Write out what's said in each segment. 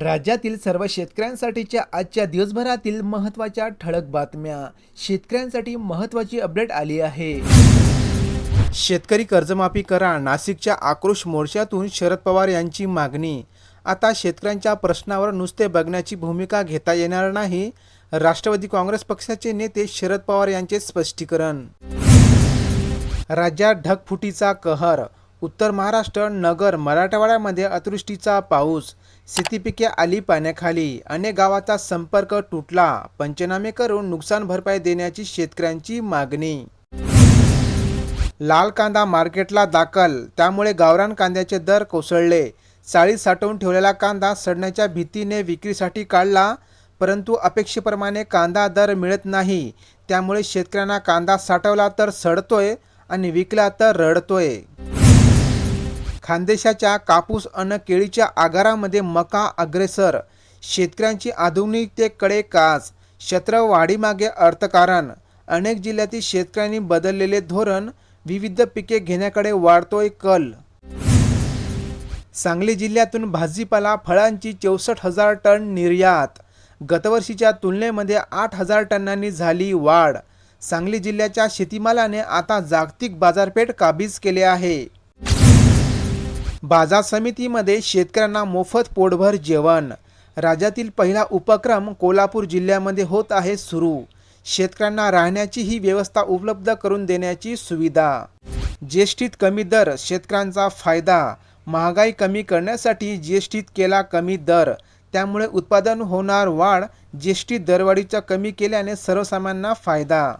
राज्यातील सर्व शेतकऱ्यांसाठीच्या आजच्या दिवसभरातील महत्त्वाच्या ठळक बातम्या. शेतकऱ्यांसाठी महत्त्वाची अपडेट आली आहे. शेतकरी कर्जमाफी करा नाशिकच्या आक्रोश मोर्चातून शरद पवार यांची मागणी. आता शेतकऱ्यांच्या प्रश्नावर नुसते बघण्याची भूमिका घेता येणार नाही राष्ट्रवादी काँग्रेस पक्षाचे नेते शरद पवार यांचे स्पष्टीकरण. राज्यात ढगफुटीचा कहर उत्तर महाराष्ट्र नगर मराठवाड्यामध्ये अतिवृष्टीचा पाऊस. शेतीपिके आली पाण्याखाली. अनेक गावाचा संपर्क तुटला. पंचनामे करून नुकसान भरपाई देण्याची शेतकऱ्यांची मागणी. लाल कांदा मार्केटला दाखल. त्यामुळे गावरान कांद्याचे दर कोसळले. चाळीत साठवून ठेवलेला कांदा सडण्याच्या भीतीने विक्रीसाठी काढला परंतु अपेक्षेप्रमाणे कांदा दर मिळत नाही. त्यामुळे शेतकऱ्यांना कांदा साठवला तर सडतोय आणि विकला तर रडतोय. खानदेशाच्या कापूस अन केळीच्या आगारामध्ये मका अग्रेसर. शेतकऱ्यांची आधुनिकतेकडे कास. क्षेत्रवाढीमागे अर्थकारण. अनेक जिल्ह्यातील शेतकऱ्यांनी बदललेले धोरण विविध पिके घेण्याकडे वाढतोय कल. सांगली जिल्ह्यातून भाजीपाला फळांची चौसष्ट हजार टन निर्यात. गतवर्षीच्या तुलनेमध्ये आठ हजार टनांनी झाली वाढ. सांगली जिल्ह्याच्या शेतीमालाने आता जागतिक बाजारपेठ काबीज केले आहे. बाजार समितीमध्ये शेतकऱ्यांना मोफत पोटभर जेवण. राज्यातील पहिला उपक्रम कोल्हापूर जिल्ह्यामध्ये होत आहे सुरू. शेतकऱ्यांना राहण्याची ही व्यवस्था उपलब्ध करून देण्याची सुविधा. जीएसटीत कमी दर शेतकऱ्यांचा फायदा. महागाई कमी करण्यासाठी जीएसटीत केला कमी दर. त्यामुळे उत्पादन होणार वाढ. जीएसटी दरवाढीचा कमी केल्याने सर्वसामान्यांना फायदा.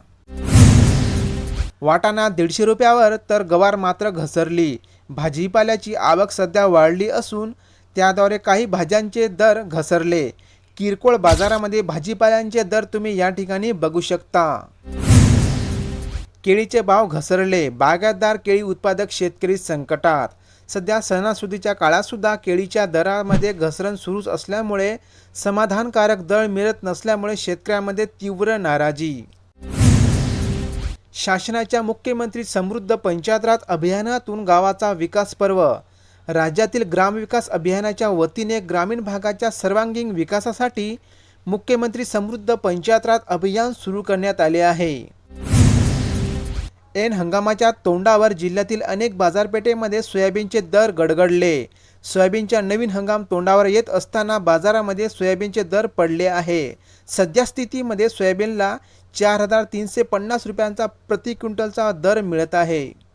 वाटाणा दीडशे रुपयावर तर गवार मात्र घसरली. भाजीपाल्याची आवक सध्या वाढली असून त्याद्वारे काही भाज्यांचे दर घसरले. किरकोळ बाजारामध्ये भाजीपाल्यांचे दर तुम्ही या ठिकाणी बघू शकता. केळीचे भाव घसरले. बागायतदार केळी उत्पादक शेतकरी संकटात. सध्या सणासुदीच्या काळातसुद्धा केळीच्या दरामध्ये घसरण सुरूच असल्यामुळे समाधानकारक दर मिळत नसल्यामुळे शेतकऱ्यांमध्ये तीव्र नाराजी. शासनाच्या मुख्यमंत्री समृद्ध पंचायतराज अभियानातून गावाचा विकास पर्व. राज्यातील ग्रामविकास अभियानाच्या वतीने ग्रामीण भागाच्या सर्वांगीण विकासासाठी मुख्यमंत्री समृद्ध पंचायतराज अभियान सुरू करण्यात आले आहे. ऐन हंगामाच्या तोंडावर जिल्ह्यातील अनेक बाजारपेठेमध्ये सोयाबीनचे दर गडगडले. सोयाबीनच्या नवीन हंगाम तोंडावर येत असताना बाजारामध्ये सोयाबीनचे दर पडले आहे. सध्या स्थितीमध्ये सोयाबीनला चार हजार तीनशे पन्नास रुपयांचा प्रति क्विंटलचा दर मिळत आहे.